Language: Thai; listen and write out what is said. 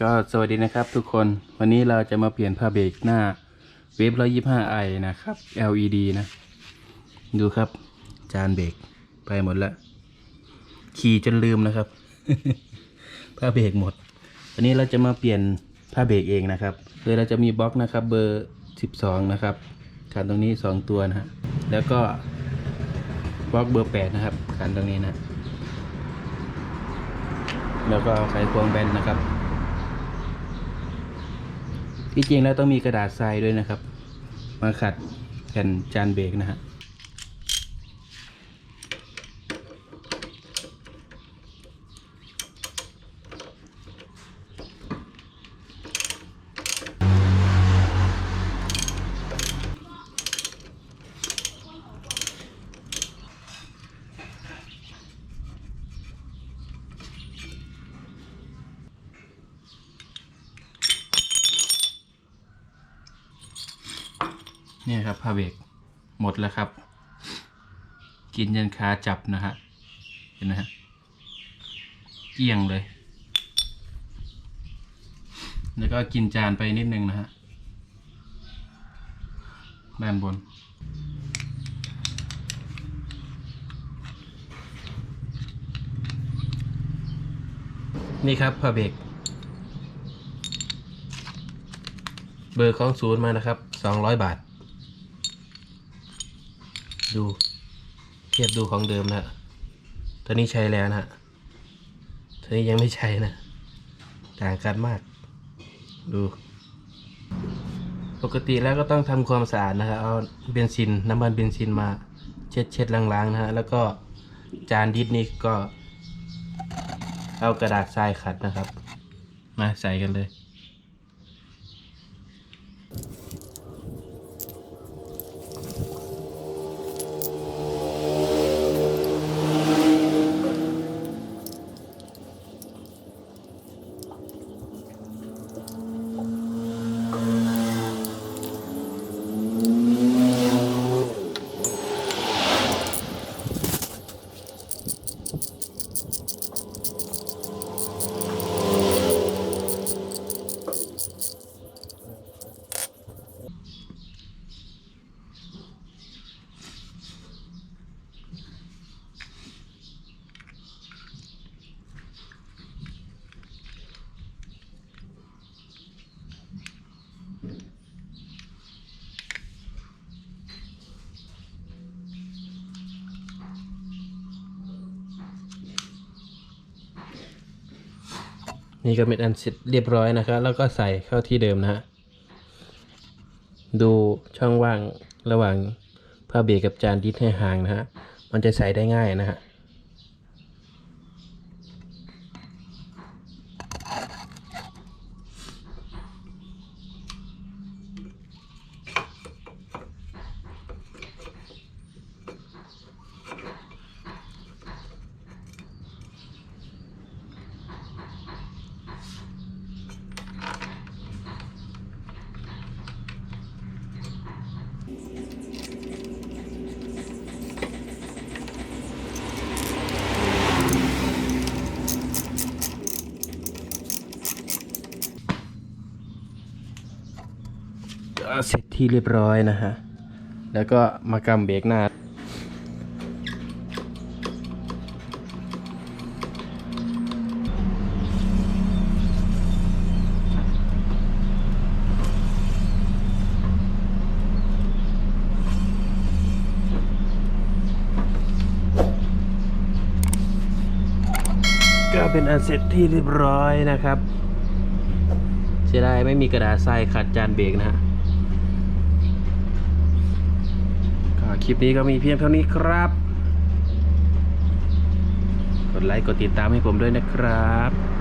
ก็สวัสดีนะครับทุกคนวันนี้เราจะมาเปลี่ยนผ้าเบรกหน้าเวฟ125 i นะครับ LED นะ ดูครับ จานเบรกไปหมดแล้วขี่จนลืมนะครับ ผ้าเบรกหมด วันนี้เราจะมาเปลี่ยนผ้าเบรกเองนะครับโดยเราจะมีบล็อกนะครับ เบอร์12นะครับขันตรงนี้2ตัวนะฮะแล้วก็บล็อกเบอร์8นะครับขันตรงนี้นะ แล้วก็ไขควงแบนนะครับ ที่จริงแล้วต้องมีกระดาษทรายด้วยนะครับ มาขัดแผ่นจานเบรกนะฮะ เนี่ยครับผ้าเบรกหมดแล้วครับ กินยันคาจับนะฮะเห็นไหมฮะเกลี้ยงเลย แล้วก็กินจานไปนิดนึงนะฮะด้านบนนี่ครับผ้าเบรกเบอร์ของศูนย์มานะครับสองร้อยบาท ดู เทียบดูของเดิมนะตัวนี้ใช้แล้วนะตัวนี้ยังไม่ใช้นะ ต่างกันมาก ดู ปกติแล้วก็ต้องทำความสะอาดนะครับเอาเบนซินน้ำมันเบนซินมา เช็ดเช็ดล้างๆนะฮะแล้วก็จานดิสนี่ก็ เอากระดาษทรายขัดนะครับ มาใส่กันเลย นี่ก็เป็นอันเสร็จเรียบร้อยนะครับ แล้วก็ใส่เข้าที่เดิมนะฮะดูช่องว่างระหว่างผ้าเบรกกับจานดิสให้ห่างนะฮะ มันจะใส่ได้ง่ายนะฮะ เสร็จที่เรียบร้อยนะฮะ แล้วก็มากำเบรกหน้า ก็เป็นอันเสร็จที่เรียบร้อยนะครับเสียดายไม่มีกระดาษทรายขัดจานเบรกนะฮะก็ คลิปนี้ก็มีเพียงเท่านี้ครับ กดไลค์กดติดตามให้ผมด้วยนะครับ